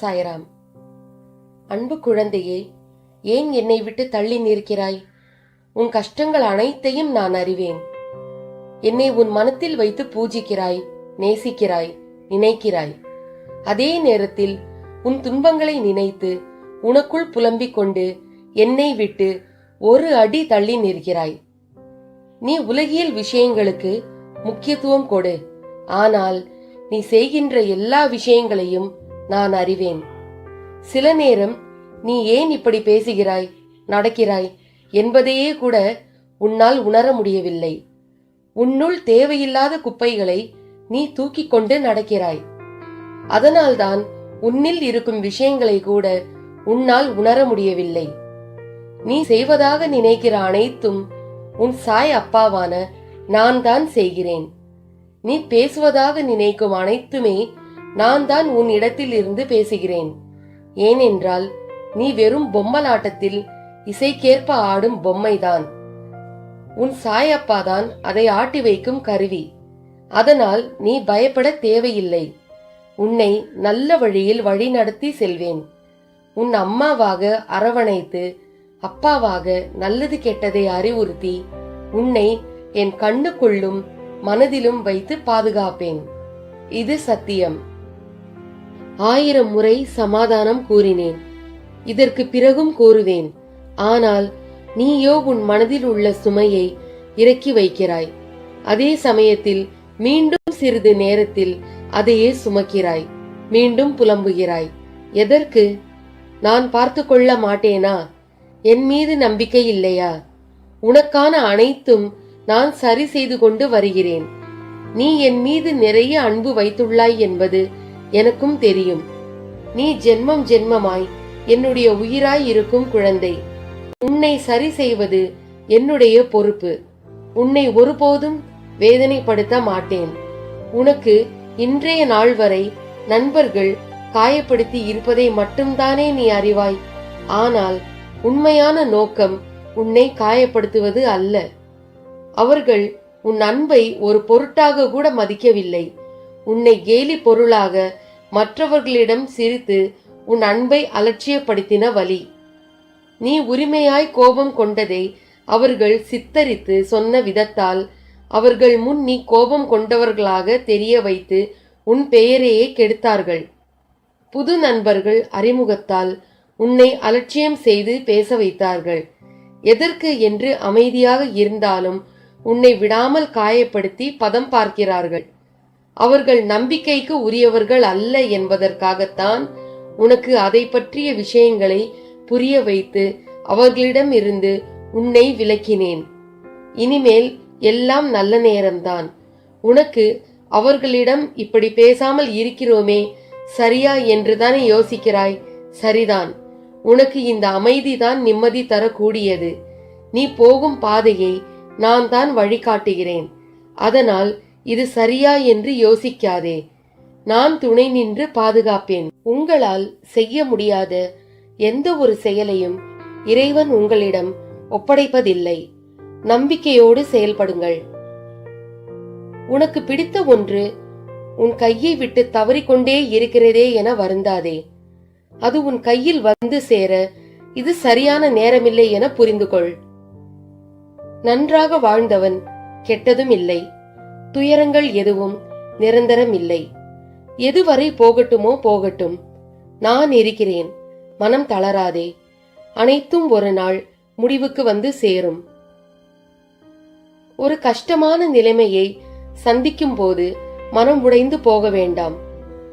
சாய்ராம். அன்பு குழந்தையே ஏன் என்னை விட்டு தள்ளி நிற்கிறாய்? உன் கஷ்டங்கள் அனைத்தையும் நான் அறிவேன். என்னை உன் மனத்தில் வைத்து பூஜிக்கிறாய் நேசிக்கிறாய் நினைக்கிறாய். அதே நேரத்தில் உன் துன்பங்களை நினைத்து உனக்குள் புலம்பிக் கொண்டு என்னை விட்டு ஒரு அடி தள்ளி நிற்கிறாய். நீ உலகியல் விஷயங்களுக்கு முக்கியத்துவம் கொடு. ஆனால் நீ செய்கின்ற எல்லா விஷயங்களையும் நான் அறிவேன். சில நேரம் நீ ஏன் இப்படி பேசுகிறாய் நடக்கிறாய் என்பதையே கூட உன்னால் உணர முடியவில்லை. உன்னுள் தேவையில்லாத குப்பைகளை நீ தூக்கிக் கொண்டு நடக்கிறாய். அதனால்தான் உன்னில் இருக்கும் விஷயங்களை கூட உன்னால் உணர முடியவில்லை. நீ செய்வதாக நினைக்கிற அனைத்தும் உன் சாய் அப்பாவான நான் தான் செய்கிறேன். நீ பேசுவதாக நினைக்கும் அனைத்துமே நான் தான் உன் இடத்தில் இருந்து பேசுகிறேன். ஏனென்றால் நீ வெறும் பொம்மலாட்டத்தில் இசைக்கேற்ப ஆடும் பொம்மைதான். உன் சாயப்பா தான் அதை ஆட்டி வைக்கும் கருவி. அதனால் நீ பயப்பட தேவையில்லை. உன்னை நல்ல வழியில் வழிநடத்தி செல்வேன். உன் அம்மாவாக அரவணைத்து அப்பாவாக நல்லது கெட்டதை அறிவுறுத்தி உன்னை என் கண்ணுக்குள்ளும் மனதிலும் வைத்து பாதுகாப்பேன். இது சத்தியம். ஆயிரம் முறை சமாதானம் கூறினேன். இதற்கு பிறகும் கூறுவேன் ஆனால் நீயோ உன் மனதில் உள்ள சுமையை இறக்கி வைக்கிறாய். அதே சமயத்தில் மீண்டும் சிறிது நேரத்தில் அதையே சுமக்கிறாய். மீண்டும் புலம்புகிறாய். எதற்கு? நான் பார்த்து கொள்ள மாட்டேனா? என் மீது நம்பிக்கை இல்லையா? உனக்கான அனைத்தும் நான் சரி செய்து கொண்டு வருகிறேன். நீ என் மீது நிறைய அன்பு வைத்துள்ளாய் என்பது எனக்கும் தெரியும். நீ ஜென்மம் ஜென்மமாய் என்னுடைய உயிராய் இருக்கும் குழந்தை. உன்னை சரி செய்வது என்னுடைய பொறுப்பு. உன்னை ஒருபோதும் வேதனைப்படுத்த மாட்டேன். உனக்கு இன்றைய நாள் வரை நண்பர்கள் காயப்படுத்தி இருப்பதை மட்டும்தானே நீ அறிவாய். ஆனால் உண்மையான நோக்கம் உன்னை காயப்படுத்துவது அல்ல. அவர்கள் உன் அன்பை ஒரு பொருட்டாக கூட மதிக்கவில்லை. உன்னை கேலி பொருளாக மற்றவர்களிடம் சிரித்து உன் அன்பை அலட்சியப்படுத்தின வழி நீ உரிமையாய் கோபம் கொண்டதை அவர்கள் சித்தரித்து சொன்ன விதத்தால் அவர்கள் முன் நீ கோபம் கொண்டவர்களாக தெரிய வைத்து உன் பெயரையே கெடுத்தார்கள். புது நண்பர்கள் அறிமுகத்தால் உன்னை அலட்சியம் செய்து பேச வைத்தார்கள். எதற்கு என்று அமைதியாக இருந்தாலும் உன்னை விடாமல் காயப்படுத்தி பதம் பார்க்கிறார்கள். அவர்கள் நம்பிக்கைக்கு உரியவர்கள் அல்ல என்பதற்காகத்தான் உனக்கு அதை பற்றிய விஷயங்களை புரிய வைத்து அவர்களிடம் இருந்து உன்னை விலக்கினேன். இனிமேல் எல்லாம் நல்ல நேரம்தான். உனக்கு அவர்களிடம் இப்படி பேசாமல் இருக்கிறோமே சரியா என்றுதானே யோசிக்கிறாய்? சரிதான். உனக்கு இந்த அமைதிதான் நிம்மதி தரக்கூடியது. நீ போகும் பாதையை நான் தான் வழிகாட்டுகிறேன். அதனால் இது சரியா என்று யோசிக்காதே. நான் துணை நின்று பாதுகாப்பேன். உங்களால் செய்ய முடியாத எந்த ஒரு செயலையும் இறைவன் உங்களிடம் ஒப்படைப்பதில்லை. நம்பிக்கையோடு செயல்படுங்கள். உனக்கு பிடித்த ஒன்று உன் கையை விட்டு தவறிக்கொண்டே இருக்கிறதே என வருந்தாதே. அது உன் கையில் வந்து சேர இது சரியான நேரமில்லை என புரிந்து கொள் நன்றாக வாழ்ந்தவன் கெட்டதும் இல்லை துயரங்கள் எதுவும் நிரந்தரம் இல்லை எதுவரை போகட்டுமோ போகட்டும். நான் இருக்கிறேன். மனம் தளராதே. அனைத்தும் ஒரு நாள் முடிவுக்கு வந்து சேரும். ஒரு கஷ்டமான நிலைமையை சந்திக்கும் போது மனம் உடைந்து போக வேண்டாம்.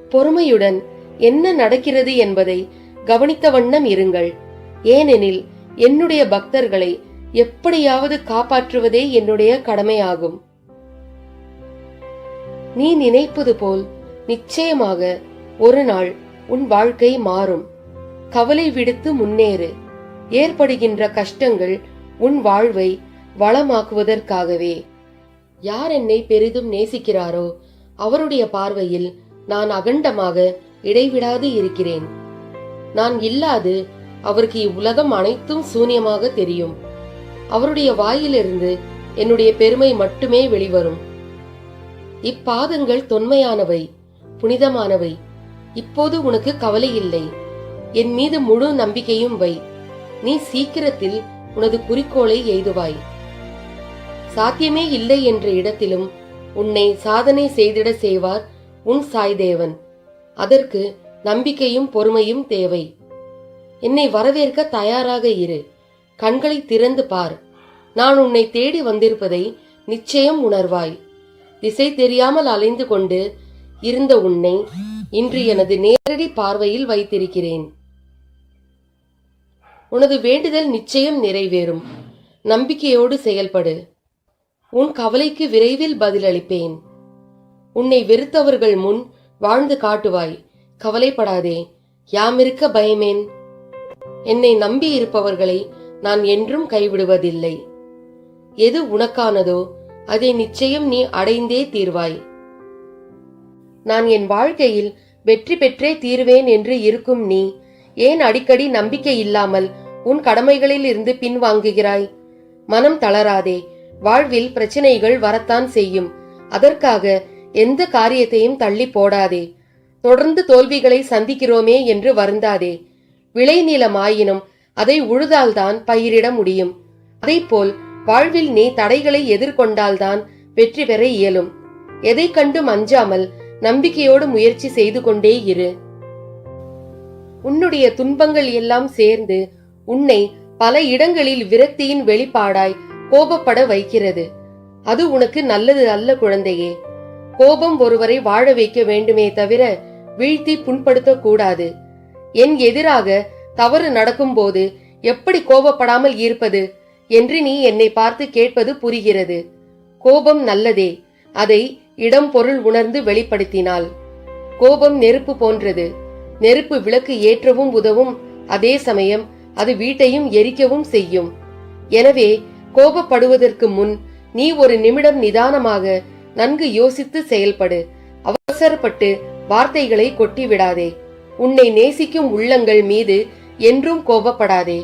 பொறுமையுடன் என்ன நடக்கிறது என்பதை கவனித்த வண்ணம் இருங்கள். ஏனெனில் என்னுடைய பக்தர்களை எப்படியாவது காப்பாற்றுவதே என்னுடைய கடமையாகும். நீ நினைப்பது போல் நிச்சயமாக ஒரு நாள் உன் வாழ்க்கை மாறும். கவலை விடுத்து முன்னேறு. ஏற்படுகின்ற கஷ்டங்கள் உன் வாழ்வை வளமாக்குவதற்காகவே. யார் என்னை பெரிதும் நேசிக்கிறாரோ அவருடைய பார்வையில் நான் அகண்டமாக இடைவிடாது இருக்கிறேன். நான் இல்லாது அவருக்கு இவ்வுலகம் அனைத்தும் சூனியமாக தெரியும். அவருடைய வாயிலிருந்து என்னுடைய பெருமை மட்டுமே வெளிவரும். இப்பாதங்கள் தொன்மையானவை புனிதமானவை. இப்போது உனக்கு கவலை இல்லை. என் மீது முழு நம்பிக்கையும் வை. நீ சீக்கிரத்தில் உனது குறிக்கோளை எய்துவாய். சாத்தியமே இல்லை என்ற இடத்திலும் உன்னை சாதனை செய்திட செய்வார் உன் சாய்தேவன். அதற்கு நம்பிக்கையும் பொறுமையும் தேவை. என்னை வரவேற்க தயாராக இரு. கண்களை திறந்து பார். நான் உன்னை தேடி வந்திருப்பதை நிச்சயம் உணர்வாய். திசை தெரியாமல் அலைந்து கொண்டு இருந்த உன்னை இன்று எனது நேரடி பார்வையில் வைத்திருக்கிறேன். உனது வேண்டுதல் நிச்சயம் நிறைவேறும். நம்பிக்கையோடு செயல்படு. உன் கவலைக்கு விரைவில் பதிலளிப்பேன். உன்னை வெறுத்தவர்கள் முன் வாழ்ந்து காட்டுவாய். கவலைப்படாதே. யாமிருக்க பயமேன். என்னை நம்பி இருப்பவர்களை நான் என்றும் கைவிடுவதில்லை. எது உனக்கானதோ அதை நிச்சயம் நீ அடைந்தே தீர்வாய். நான் என் வாழ்க்கையில் வெற்றி பெற்றே தீர்வேன் என்று இருக்கும் நீ ஏன் அடிக்கடி நம்பிக்கை இல்லாமல் உன் கடமைகளில் இருந்து பின்வாங்குகிறாய்? மனம் தளராதே வாழ்வில் பிரச்சனைகள் வரத்தான் செய்யும். அதற்காக எந்த காரியத்தையும் தள்ளி போடாதே தொடர்ந்து தோல்விகளை சந்திக்கிறோமே என்று வருந்தாதே. விளைநிலமாயினும் அதை உழுதால்தான் பயிரிட முடியும். அதைப்போல் வாழ்வில் நீ தடைகளை எதிர்கொண்டால்தான் வெற்றி பெற இயலும். எதை கண்டும் அஞ்சாமல் நம்பிக்கையோடு முயற்சி செய்து கொண்டே இரு. உன்னுடைய துன்பங்கள் எல்லாம் சேர்ந்து உன்னை பல இடங்களில் விரக்தியின் வெளிப்பாடாய் கோபப்பட வைக்கிறது. அது உனக்கு நல்லது அல்ல குழந்தையே. கோபம் ஒருவரை வாழ வைக்க வேண்டுமே தவிர வீழ்த்தி புண்படுத்தக்கூடாது. என் எதிராக தவறு நடக்கும்போது எப்படி கோபப்படாமல் இருப்பது? என்று நீ என்னை பார்த்து கேட்பது புரிகிறது. கோபம் நல்லதே. அதை இடம் பொருள் உணர்ந்து வெளிப்படுத்தினாள். கோபம் நெருப்பு போன்றது. நெருப்பு விளக்கு ஏற்றவும் உதவும். அதே சமயம் அது வீட்டையும் எரிக்கவும் செய்யும். எனவே கோபப்படுவதற்கு முன் நீ ஒரு நிமிடம் நிதானமாக நன்கு யோசித்து செயல்படு. அவசரப்பட்டு வார்த்தைகளை கொட்டிவிடாதே. உன்னை நேசிக்கும் உள்ளங்கள் மீது என்றும் கோபப்படாதே.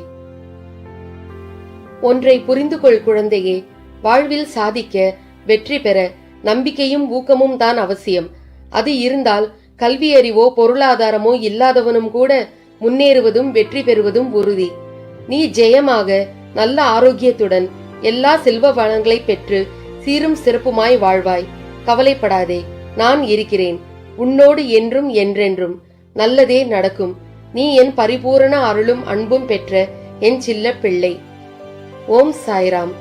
ஒன்றை புரிந்து கொள் குழந்தையே. வாழ்வில் சாதிக்க வெற்றி பெற நம்பிக்கையும் ஊக்கமும் தான் அவசியம். அது இருந்தால் கல்வியறிவோ பொருளாதாரமோ இல்லாதவனும் கூட முன்னேறுவதும் வெற்றி பெறுவதும் உறுதி. நீ ஜெயமாக நல்ல ஆரோக்கியத்துடன் எல்லா செல்வ வளங்களை பெற்று சீரும் சிறப்புமாய் வாழ்வாய். கவலைப்படாதே நான் இருக்கிறேன். உன்னோடு என்றும் என்றென்றும். நல்லதே நடக்கும். நீ என் பரிபூரண அருளும் அன்பும் பெற்ற என் சில்ல பிள்ளை. ஓம் சாய்ராம்.